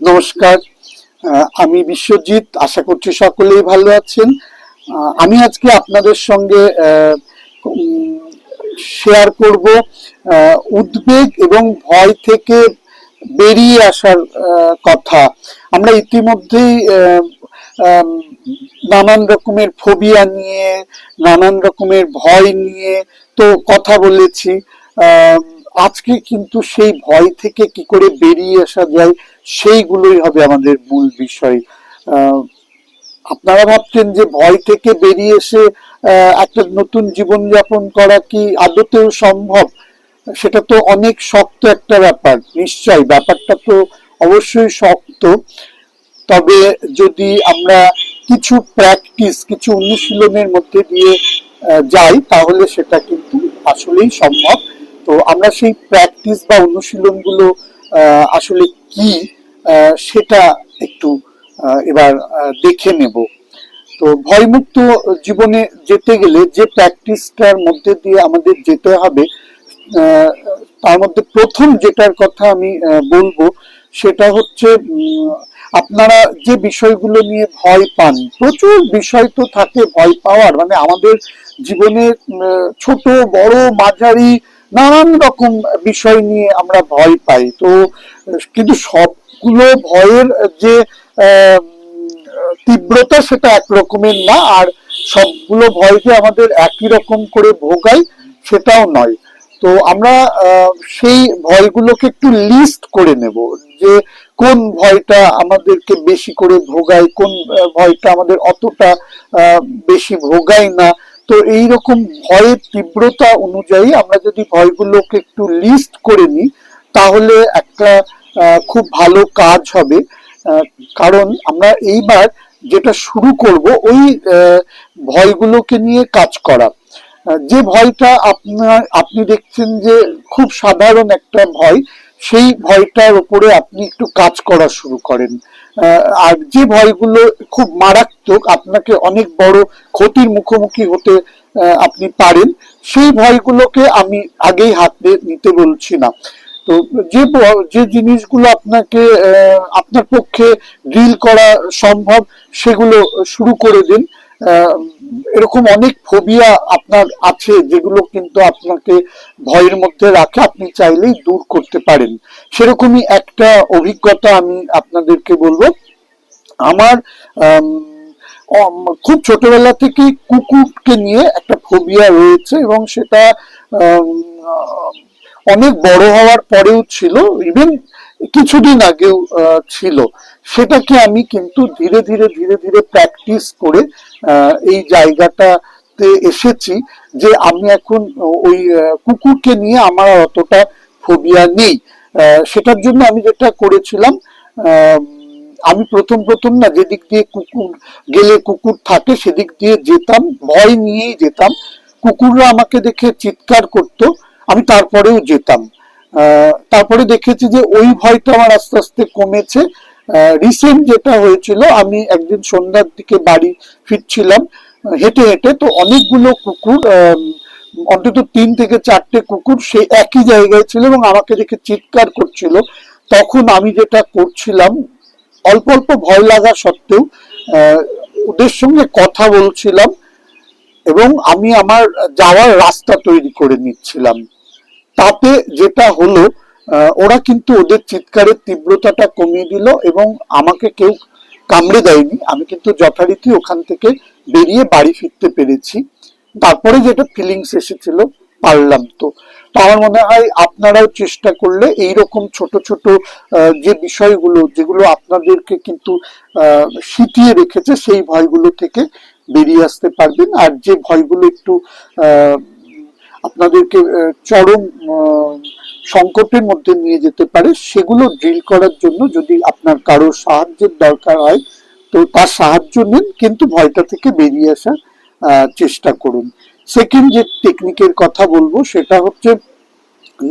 নমস্কার। আমি বিশ্বজিৎ, আশা করছি সকলেই ভালো আছেন। আমি আজকে আপনাদের সঙ্গে শেয়ার করব উদ্বেগ এবং ভয় থেকে বেরিয়ে আসার কথা। আমরা ইতিমধ্যেই নানান রকমের ফোবিয়া নিয়ে, নানান রকমের ভয় নিয়ে তো কথা বলেছি। আজকে কিন্তু সেই ভয় থেকে কি করে বেরিয়ে আসা যায় সেইগুলোই হবে আমাদের মূল বিষয়। আপনারা ভাবছেন যে ভয় থেকে বেরিয়ে এসে একটা নতুন জীবনযাপন করা কি আদতেও সম্ভব? সেটা তো অনেক শক্ত একটা ব্যাপার নিশ্চয় ব্যাপারটা তো অবশ্যই শক্ত। তবে যদি আমরা কিছু প্র্যাকটিস কিছু অনুশীলনের মধ্যে দিয়ে যাই, তাহলে সেটা কিন্তু আসলেই সম্ভব। তো আমরা সেই প্র্যাকটিস বা অনুশীলনগুলো আসলে কি সেটা একটু এবার দেখে নেব। তো ভয়মুক্ত জীবনে যেতে গেলে যে প্র্যাকটিসটার মধ্যে দিয়ে আমাদের যেতে হবে তার মধ্যে প্রথম যেটার কথা আমি বলব, সেটা হচ্ছে আপনারা যে বিষয়গুলো নিয়ে ভয় পান, প্রচুর বিষয় তো থাকে ভয় পাওয়ার মানে আমাদের জীবনে ছোট, বড়, মাঝারি, নানান রকম বিষয় নিয়ে আমরা ভয় পাই। তো, কিন্তু কিন্তু সবগুলো ভয়ের যে তীব্রতা সেটা একরকমের না, আর সবগুলো ভয় যে আমাদের একই রকম করে ভোগাই সেটাও নয়। তো আমরা সেই ভয়গুলোকে একটু লিস্ট করে নেব যে কোন ভয়টা আমাদেরকে বেশি করে ভোগায়, কোন ভয়টা আমাদের অতটা বেশি ভোগায় না। তো এই রকম ভয়ের তীব্রতা অনুযায়ী আমরা যদি ভয়গুলোকে একটু লিস্ট করে নিই, তাহলে একটা খুব ভালো কাজ হবে। কারণ আমরা এইবার যেটা শুরু করব, ওই ভয়গুলোকে নিয়ে কাজ করা। যে ভয়টা আপনার, আপনি দেখছেন যে খুব সাধারণ একটা ভয়, সেই ভয়টার উপরে আপনি একটু কাজ করা শুরু করেন। আর যে ভয়গুলো খুব মারাত্মক, আপনাকে অনেক বড় ক্ষতির মুখোমুখি হতে আপনি পারেন, সেই ভয়গুলোকে আমি আগেই হাতে নিতে বলছি না। তো যে যে জিনিসগুলো আপনাকে আপনার পক্ষে ডিল করা সম্ভব, সেগুলো শুরু করে দিন। এরকম অনেক ফোবিয়া আপনার আছে, যেগুলো কিন্তু আপনাকে ভয়ের মধ্যে রাখে। আপনি চাইলেই দূর করতে পারেন। সেরকমই একটা অভিজ্ঞতা আমি আপনাদেরকে বলব। আমার খুব ছোটবেলা থেকেই কুকুরকে নিয়ে একটা ফোবিয়া রয়েছে এবং সেটা অনেক বড় হওয়ার পরেও ছিল ইভেন কিছুদিন আগেও ছিল। সেটাকে আমি কিন্তু ধীরে ধীরে ধীরে ধীরে প্র্যাকটিস করে এই জায়গাটাতে এসেছি যে আমি এখন ওই কুকুরকে নিয়ে আমার অতটা ফোবিয়া নেই। সেটার জন্য আমি যেটা করেছিলাম আমি প্রথম প্রথম না যেদিক দিয়ে কুকুর গেলে কুকুর থাকে সেদিক দিয়ে যেতাম, ভয় নিয়েই যেতাম। কুকুররা আমাকে দেখে চিৎকার করতো আমি তারপরেও যেতাম। তারপরে দেখেছি যে ওই ভয়টা আমার আস্তে আস্তে কমেছে। রিসেন্ট যেটা হয়েছিল, আমি একদিন সন্ধ্যার দিকে বাড়ি ফিরছিলাম, হেঁটে হেঁটে, তো অনেকগুলো কুকুর অন্তত তিন থেকে চারটে কুকুর সে একই জায়গায় ছিল এবং আমাকে দেখে চিৎকার করছিল। তখন আমি যেটা করছিলাম, অল্প অল্প ভয় লাগা সত্ত্বেও ওদের সঙ্গে কথা বলছিলাম এবং আমি আমার যাওয়ার রাস্তা তৈরি করে নিচ্ছিলাম। তাতে যেটা হলো ওরা কিন্তু ওদের চিৎকারের তীব্রতাটা কমিয়ে দিল এবং আমাকে কেউ কামড়ে দেয়নি। আমি কিন্তু যথারীতি ওখান থেকে বেরিয়ে বাড়ি ফিরতে পেরেছি। তারপরে যেটা ফিলিংস এসেছিল পারলাম তো। তো আমার মনে হয় আপনারাও চেষ্টা করলে এই রকম ছোট ছোট যে বিষয়গুলো যেগুলো আপনাদেরকে কিন্তু সিটিয়ে রেখেছে সেই ভয়গুলো থেকে বেরিয়ে আসতে পারবেন। আর যে ভয়গুলো একটু আহ, আপনাদেরকে চরম সংকটের মধ্যে নিয়ে যেতে পারে সেগুলো ড্রিল করার জন্য যদি আপনার কারও সাহায্যের দরকার হয় তো তার সাহায্য নিন কিন্তু ভয়টা থেকে বেরিয়ে আসার চেষ্টা করুন। সেকেন্ড যে টেকনিকের কথা বলব সেটা হচ্ছে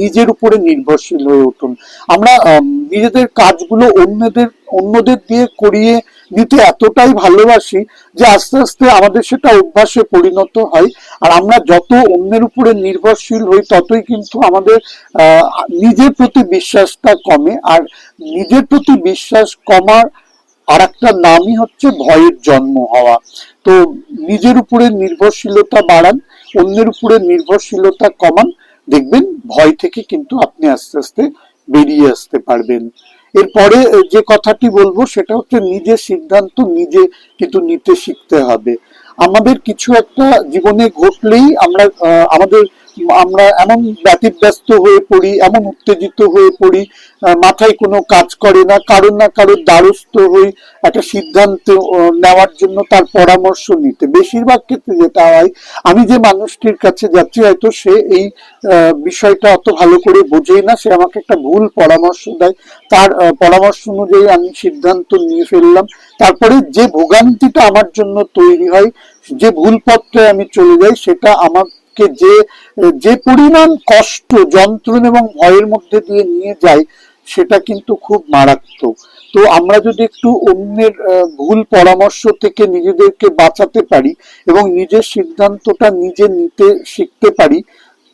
নিজের উপরে নির্ভরশীল হয়ে উঠুন। আমরা আম, নিজেদের কাজগুলো অন্যদের অন্যদের দিয়ে করিয়ে নিতে এতটাই ভালোবাসি যে আস্তে আস্তে আমাদের সেটা অভ্যাসে পরিণত হয়। আর আমরা যত অন্যের উপরে নির্ভরশীল হই, ততই কিন্তু আমাদের নিজের প্রতি বিশ্বাসটা কমে। আর নিজের প্রতি বিশ্বাস কমার আর একটা নামই হচ্ছে ভয়ের জন্ম হওয়া। তো নিজের উপরে নির্ভরশীলতা বাড়ান, অন্যের উপরে নির্ভরশীলতা কমান। দেখবেন ভয় থেকে কিন্তু আপনি আস্তে আস্তে বেরিয়ে আসতে পারবেন। এরপরে যে কথাটি বলব সেটা হচ্ছে নিজের সিদ্ধান্ত নিজে কিন্তু নিতে শিখতে হবে। আমাদের কিছু একটা জীবনে ঘটলেই আমরা আমাদের আমরা এমন ব্যতিব্যস্ত হয়ে পড়ি, এমন উত্তেজিত হয়ে পড়ি মাথায় কোনো কাজ করে না, কারোর না কারোর দ্বারস্থ হই একটা সিদ্ধান্ত নেওয়ার জন্য তার পরামর্শ নিতে। বেশিরভাগ ক্ষেত্রে যেটা হয়, আমি যে মানুষটির কাছে যাচ্ছি, হয়তো সে এই বিষয়টা অত ভালো করে বোঝেই না, সে আমাকে একটা ভুল পরামর্শ দেয়। তার পরামর্শ অনুযায়ী আমি সিদ্ধান্ত নিয়ে ফেললাম। তারপরে যে ভোগান্তিটা আমার জন্য তৈরি হয়, যে ভুল পথে আমি চলে যাই, সেটা আমাকে যে যে পরিমাণ কষ্ট, যন্ত্রণা এবং ভয়ের মধ্যে দিয়ে নিয়ে যায়, সেটা কিন্তু খুব মারাত্মক। তো আমরা যদি একটু অন্যের ভুল পরামর্শ থেকে নিজেদেরকে বাঁচাতে পারি এবং নিজের সিদ্ধান্তটা নিজে নিতে শিখতে পারি,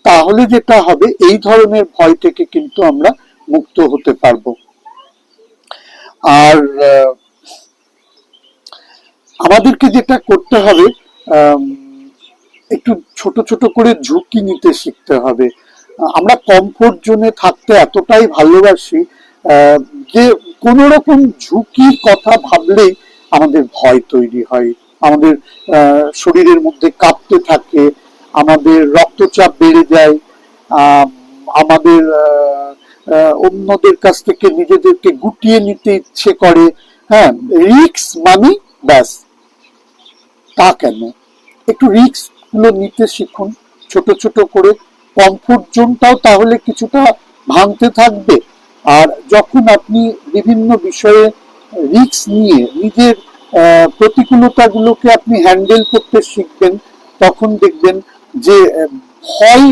তাহলে যেটা হবে, এই ধরনের ভয় থেকে কিন্তু আমরা মুক্ত হতে পারব। আর আমাদেরকে যেটা করতে হবে একটু ছোট ছোট করে ঝুঁকি নিতে শিখতে হবে। আমরা কমফোর্ট জোনে থাকতে এতটাই ভালোবাসি যে কোন রকম ঝুঁকির কথা ভাবলেই আমাদের ভয় তৈরি হয়। আমাদের শরীরের মধ্যে কাঁপতে থাকে, আমাদের রক্তচাপ বেড়ে যায় আমাদের অন্যদের কাছ থেকে নিজেদেরকে গুটিয়ে নিতে ইচ্ছে করে হ্যাঁ রিক্স মানে ব্যাস, তা কেন? একটু রিস্ক গুলো নিতে শিখুন। ছোট ছোট করে কমফোর্ট জোনটাও তাহলে কিছুটা ভাঙতে থাকবে। আর যখন আপনি বিভিন্ন বিষয়ে রিস্ক নিয়ে নিজের প্রতিকূলতাগুলোকে আপনি হ্যান্ডেল করতে শিখবেন, তখন দেখবেন যে, ভয়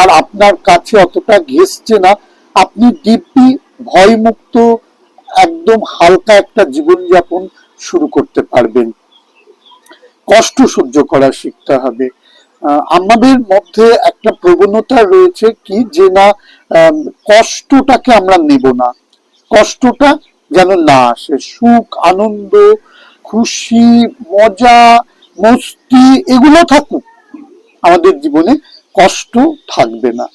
আর আপনার কাছে অতটা ঘেসছে না। আপনি দিব্যি ভয়মুক্ত, একদম হালকা একটা জীবনযাপন শুরু করতে পারবেন। কষ্ট সহ্য করা শিখতে হবে। আমাদের মধ্যে একটা প্রবণতা রয়েছে কি যে না কষ্টটাকে আমরা নেব না। কষ্টটা যেন না আসে। সুখ, আনন্দ, খুশি, মজা, মস্তি, এগুলো থাকুক। আমাদের জীবনে কষ্ট থাকবে না।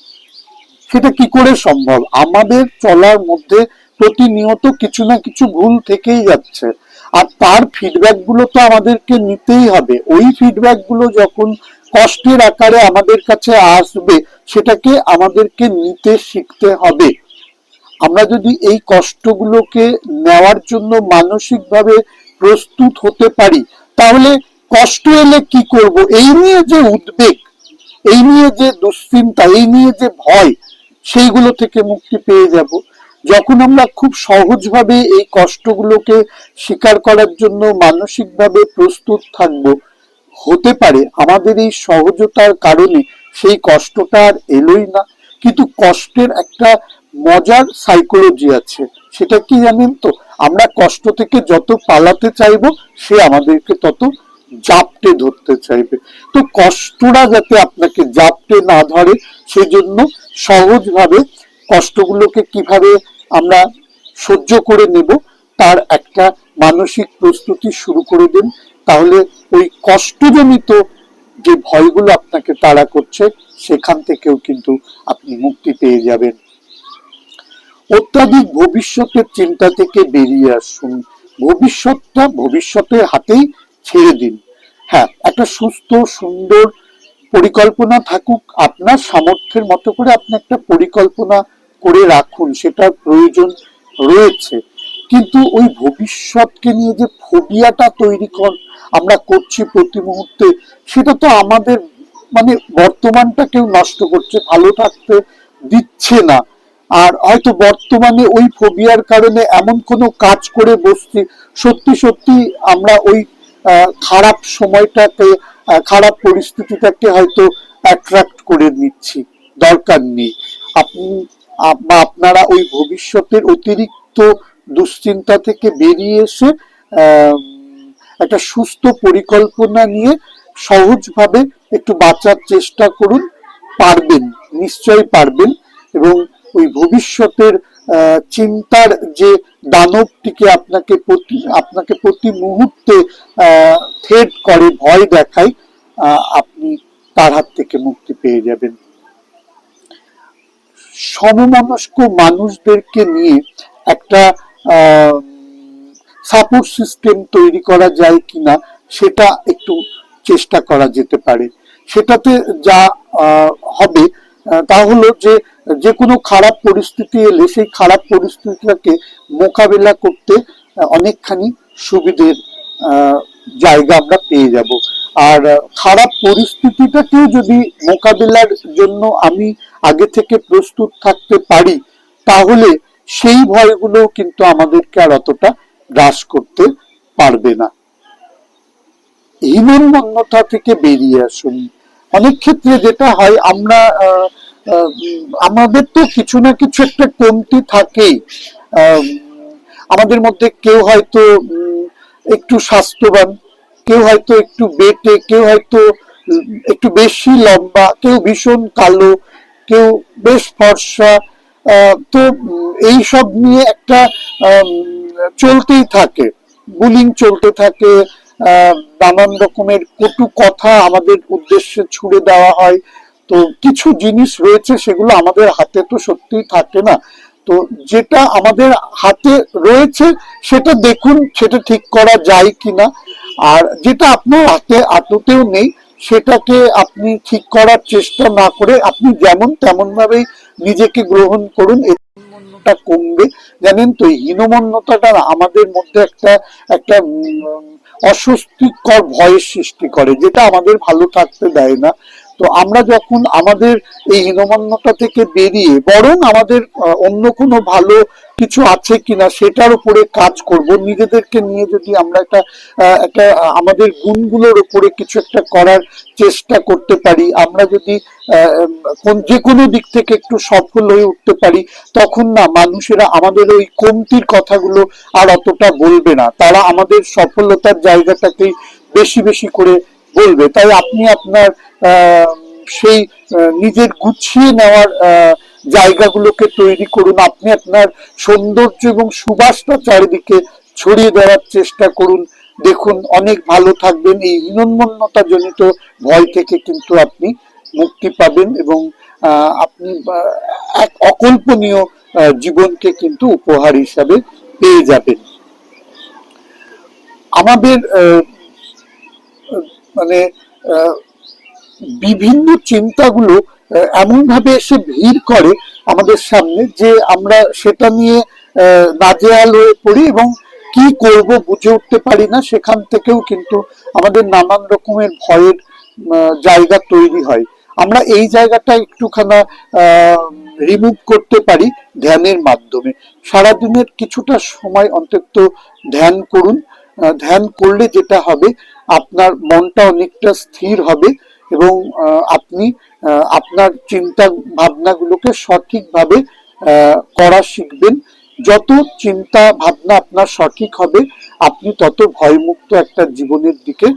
সেটা কি করে সম্ভব? আমাদের চলার মধ্যে প্রতিনিয়ত কিছু না কিছু ভুল থেকেই যাচ্ছে। আর তার ফিডব্যাকগুলো তো আমাদেরকে নিতেই হবে। ওই ফিডব্যাকগুলো যখন কষ্টের আকারে আমাদের কাছে আসবে, সেটাকে আমাদেরকে নিতে শিখতে হবে। আমরা যদি এই কষ্টগুলোকে নেওয়ার জন্য মানসিকভাবে প্রস্তুত হতে পারি, তাহলে কষ্ট এলে কি করব? এই নিয়ে যে উদ্বেগ, এই নিয়ে যে দুশ্চিন্তা, এই নিয়ে যে ভয়, সেইগুলো থেকে মুক্তি পেয়ে যাব। যখন আমরা খুব সহজভাবে এই কষ্টগুলোকে স্বীকার করার জন্য মানসিকভাবে প্রস্তুত থাকব, হতে পারে আমাদের এই সহজতার কারণে সেই কষ্টটা আর এলোই না। কিন্তু কষ্টের একটা মজার সাইকোলজি আছে, সেটা কি জানেন তো? আমরা কষ্ট থেকে যত পালাতে চাইব, সে আমাদেরকে তত জাপটে ধরতে চাইবে। তো কষ্টটা যাতে আপনাকে জাপটে না ধরে, সেজন্য সহজভাবে কষ্টগুলোকে কীভাবে আমরা সহ্য করে নেব, তার একটা মানসিক প্রস্তুতি শুরু করে দিন। তাহলে ওই কষ্টজনিত যে ভয়গুলো আপনাকে তাড়া করছে, সেখান থেকেও কিন্তু আপনি মুক্তি পেয়ে যাবেন। অত্যাধিক ভবিষ্যতের চিন্তা থেকে বেরিয়ে আসুন। ভবিষ্যৎটা ভবিষ্যতের হাতেই ছেড়ে দিন। হ্যাঁ একটা সুস্থ, সুন্দর পরিকল্পনা থাকুক। আপনার সামর্থ্যের মতো করে আপনি একটা পরিকল্পনা করে রাখুন, সেটার প্রয়োজন রয়েছে। কিন্তু ওই ভবিষ্যৎকে নিয়ে যে ফোবিয়াটা তৈরি কর আমরা করছি প্রতি মুহূর্তে, সেটা তো আমাদের মানে বর্তমানটা কেউ নষ্ট করছে, ভালো থাকতে দিচ্ছে না। আর হয়তো বর্তমানে ওই ফোবিয়ার কারণে এমন কোনো কাজ করে বসছি, সত্যি সত্যি আমরা ওই খারাপ সময়টাকে খারাপ পরিস্থিতিটাকে হয়তো অ্যাট্রাক্ট করে নিচ্ছি, দরকার নেই। আপনি আপ- বা আপনারা ওই ভবিষ্যতের অতিরিক্ত দুশ্চিন্তা থেকে বেরিয়ে এসে একটা সুস্থ পরিকল্পনা নিয়ে সহজভাবে একটু বাঁচার চেষ্টা করুন, পারবেন, নিশ্চয়ই পারবেন এবং ওই ভবিষ্যতের চিন্তার যে দানবটিকে আপনাকে প্রতি আপনাকে প্রতি মুহূর্তে থেট করে, ভয় দেখায় আপনি তার হাত থেকে মুক্তি পেয়ে যাবেন। সমমনস্ক মানুষদেরকে নিয়ে একটা সাপোর্ট সিস্টেম তৈরি করা যায় কিনা সেটা একটু চেষ্টা করা যেতে পারে। সেটাতে যা হবে তা হলো যে যে কোনো খারাপ পরিস্থিতি এলে সেই খারাপ পরিস্থিতিটাকে মোকাবেলা করতে অনেকখানি সুবিধের জায়গা আমরা পেয়ে যাব। আর খারাপ পরিস্থিতিটাকেও যদি মোকাবিলার জন্য আমি আগে থেকে প্রস্তুত থাকতে পারি তাহলে সেই ভয়গুলো কিন্তু আমাদেরকে আর অতটা গ্রাস করতে পারবে না। হীনমন্যতা থেকে বেরিয়ে আসুন। অনেক ক্ষেত্রে যেটা হয় আমরা আমাদের তো কিছু না কিছু একটা কমতি আহ, আমাদের মধ্যে কেউ হয়তো একটু স্বাস্থ্যবান কেউ হয়তো একটু বেটে, কেউ হয়তো একটু বেশি লম্বা, কেউ ভীষণ কালো, কেউ বেশ ফর্সা তো এই সব নিয়ে একটা চলতেই থাকে, বুলিং চলতে থাকে নানান রকমের কটু কথা আমাদের উদ্দেশ্যে ছুড়ে দেওয়া হয়, তো কিছু জিনিস রয়েছে সেগুলো আমাদের হাতে তো সত্যিই থাকে না, তো যেটা আমাদের হাতে রয়েছে সেটা দেখুন, সেটা ঠিক করা যায় কিনা আর যেটা আপনার হাতে আততেও নেই, সেটাকে আপনি ঠিক করার চেষ্টা না করে আপনি যেমন তেমন ভাবেই নিজেকে গ্রহণ করুন হীনমন্যতা কমবে। জানেন তো হীনমন্যতাটা আমাদের মধ্যে একটা একটা অস্বস্তিকর ভয়ের সৃষ্টি করে, যেটা আমাদের ভালো থাকতে দেয় না। তো আমরা যখন আমাদের এই হীনমন্যতা থেকে বেরিয়ে বরং আমাদের অন্য কোনো ভালো কিছু আছে কিনা সেটার উপরে কাজ করব, নিজেদেরকে নিয়ে যদি আমরা একটা একটা আমাদের গুণগুলোর উপরে কিছু একটা করার চেষ্টা করতে পারি, আমরা যদি যে কোনো দিক থেকে একটু সফল হয়ে উঠতে পারি, তখন না মানুষেরা আমাদের ওই কমতির কথাগুলো আর অতটা বলবে না। তারা আমাদের সফলতার জায়গাটাকেই বেশি বেশি করে বলবে, তাই আপনি আপনার সেই নিজের গুছিয়ে নেওয়ার জায়গাগুলোকে তৈরি করুন। আপনি আপনার সৌন্দর্য এবং সুবাসটা চারিদিকে ছড়িয়ে দেওয়ার চেষ্টা করুন। দেখুন, অনেক ভালো থাকবেন। এই হীনন্মন্যতা জনিত ভয় থেকে কিন্তু আপনি মুক্তি পাবেন এবং আপনি এক অকল্পনীয় জীবনকে কিন্তু উপহার হিসাবে পেয়ে যাবেন। আমাদের মানে বিভিন্ন চিন্তাগুলো এমন ভাবে এসে ভিড় করে আমাদের সামনে যে আমরা সেটা নিয়ে নাজেহাল হয়ে পড়ি এবং কি করব বুঝে উঠতে পারি না, সেখান থেকেও কিন্তু আমাদের নানান রকমের ভয়ের জায়গা তৈরি হয়। আমরা এই জায়গাটা একটুখানা রিমুভ করতে পারি ধ্যানের মাধ্যমে। সারাদিনের কিছুটা সময় অন্তত ধ্যান করুন। ধ্যান করলে যেটা হবে আপনার মনটা অনেকটা স্থির হবে এবং আপনি আপনার চিন্তা ভাবনাগুলোকে সঠিকভাবে করা শিখবেন। যত চিন্তা ভাবনা আপনার সঠিক হবে, আপনি তত ভয়মুক্ত একটা জীবনের দিকে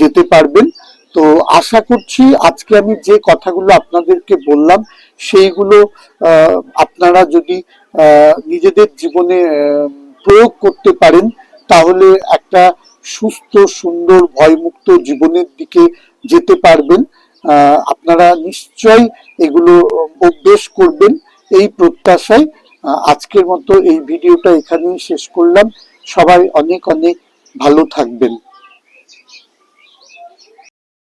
যেতে পারবেন। তো আশা করছি আজকে আমি যে কথাগুলো আপনাদেরকে বললাম, সেইগুলো আপনারা যদি নিজেদের জীবনে প্রয়োগ করতে পারেন, তাহলে একটা সুস্থ, সুন্দর, ভয়মুক্ত জীবনের দিকে যেতে পারবেন। আপনারা নিশ্চয়ই এগুলো অভ্যেস করবেন। এই প্রত্যাশায় আজকের মতো এই ভিডিওটা এখানেই শেষ করলাম। সবাই অনেক অনেক ভালো থাকবেন।